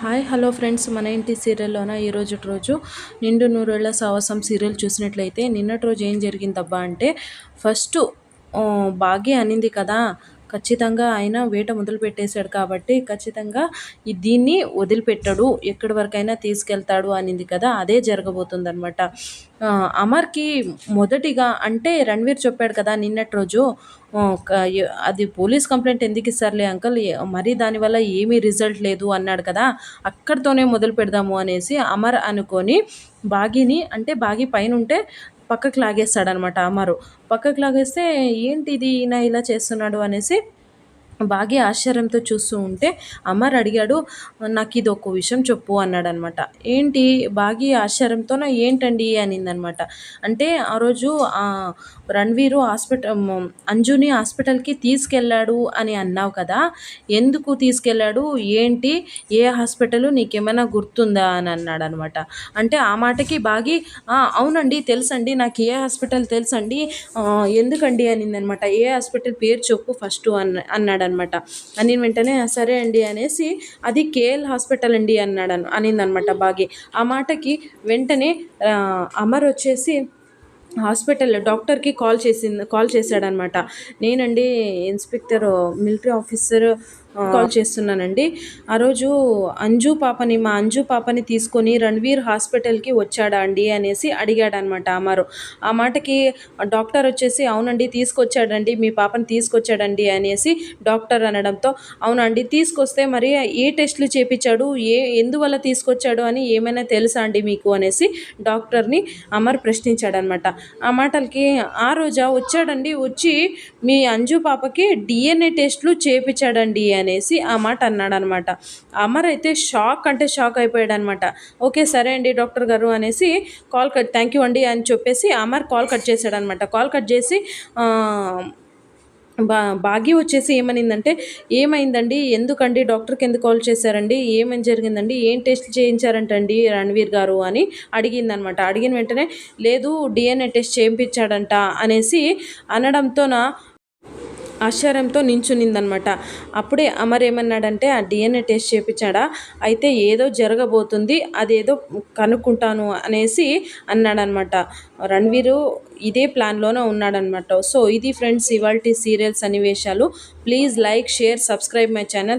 Hi hello friends. మన ఇంటి సీరియల్లోన ఈరోజు రోజు నిండు నూరేళ్ళ సాహసం సీరియల్ చూసినట్లయితే నిన్నటి రోజు ఏం జరిగిందబ్బా అంటే ఫస్ట్ భాగ్య అనింది కదా. ఖచ్చితంగా ఆయన వేట మొదలు పెట్టేశాడు కాబట్టి ఖచ్చితంగా ఈ దీన్ని వదిలిపెట్టాడు. ఎక్కడి వరకైనా తీసుకెళ్తాడు అనింది కదా అదే జరగబోతుంది అనమాట అమర్కి మొదటిగా అంటే రణ్వీర్ చెప్పాడు కదా నిన్నటి రోజు అది పోలీస్ కంప్లైంట్ ఎందుకు ఇస్తారులే అంకల్? మరి దానివల్ల ఏమీ రిజల్ట్ లేదు అన్నాడు కదా అక్కడితోనే మొదలు పెడదాము అనేసి అమర్ అనుకొని బాగిని అంటే బాగి పైన ఉంటే పక్కకు లాగేస్తాడనమాట అమరు. పక్కకు లాగేస్తే ఏంటి ఇది ఈయన ఇలా చేస్తున్నాడు? అనేసి బాగా ఆశ్చర్యంతో చూస్తూ ఉంటే అమర్ అడిగాడు నాకు ఇది ఒక విషయం చెప్పు అన్నాడు అనమాట ఏంటి? బాగి ఆశ్చర్యంతో ఏంటండి? అనిందనమాట. అంటే ఆ రోజు రణ్వీరు హాస్పిటల్ అంజుని హాస్పిటల్కి తీసుకెళ్ళాడు అని అన్నావు కదా? ఎందుకు తీసుకెళ్ళాడు? ఏంటి? ఏ హాస్పిటల్? నీకేమైనా గుర్తుందా? అని అన్నాడు అనమాట అంటే ఆ మాటకి బాగి అవునండి తెలుసండి. నాకు ఏ హాస్పిటల్ తెలుసండి? ఎందుకండి? అనిందనమాట. ఏ హాస్పిటల్? పేరు చెప్పు ఫస్ట్ అన్న అన్నాడు అనమాట అని వెంటనే సరే అండి అనేసి అది కేఎల్ హాస్పిటల్ అండి అన్నాడు అనిందనమాట బాగి. ఆ మాటకి వెంటనే అమర్ వచ్చేసి హాస్పిటల్ డాక్టర్కి కాల్ చేసింది కాల్ చేశాడనమాట. నేనండి ఇన్స్పెక్టర్ మిలిటరీ ఆఫీసర్ కాల్ చేస్తున్నానండి. ఆ రోజు అంజు పాపని మా అంజు పాపని తీసుకొని రణ్వీర్ హాస్పిటల్కి వచ్చాడా అండి అనేసి అడిగాడనమాట అమరు. ఆ మాటకి డాక్టర్ వచ్చేసి అవునండి తీసుకొచ్చాడండి మీ పాపని తీసుకొచ్చాడండి అనేసి డాక్టర్ అనడంతో అవునండి తీసుకొస్తే మరి ఏ టెస్ట్లు చేపించాడు ఏ ఎందువల్ల తీసుకొచ్చాడు అని ఏమైనా తెలుసా అండి మీకు? అనేసి డాక్టర్ని అమర్ ప్రశ్నించాడనమాట. ఆ మాటలకి ఆ రోజా వచ్చాడండి వచ్చి మీ అంజు పాపకి డిఎన్ఏ టెస్ట్లు చేపించాడండి అనేసి ఆ మాట అన్నాడు అనమాట అమర్ అయితే షాక్ అంటే షాక్ అయిపోయాడు అనమాట ఓకే సరే అండి డాక్టర్ గారు అనేసి కాల్ కట్ థ్యాంక్ యూ అండి అని చెప్పేసి అమర్ కాల్ కట్ చేశాడనమాట. కాల్ కట్ చేసి బా భాగ్య వచ్చేసి ఏమనిందంటే ఏమైందండి? ఎందుకండి డాక్టర్కి ఎందుకు కాల్ చేశారండి? ఏమని జరిగిందండి? ఏం టెస్ట్ చేయించారంటండి రణవీర్ గారు అని అడిగిందనమాట. అడిగిన వెంటనే లేదు డిఎన్ఏ టెస్ట్ చేయించాడంట అనేసి అనడంతోన ఆశ్చర్యంతో నించునిందనమాట. అప్పుడే అమర్ ఏమన్నాడంటే ఆ డిఎన్ఏ టెస్ట్ చేపించాడా? అయితే ఏదో జరగబోతుంది అదేదో కనుక్కుంటాను అనేసి అన్నాడనమాట. రణ్వీరు ఇదే ప్లాన్లోనే ఉన్నాడనమాట. సో ఇది ఫ్రెండ్స్ ఇవాళ సీరియల్స్ సన్నివేశాలు. Please like share subscribe my channel.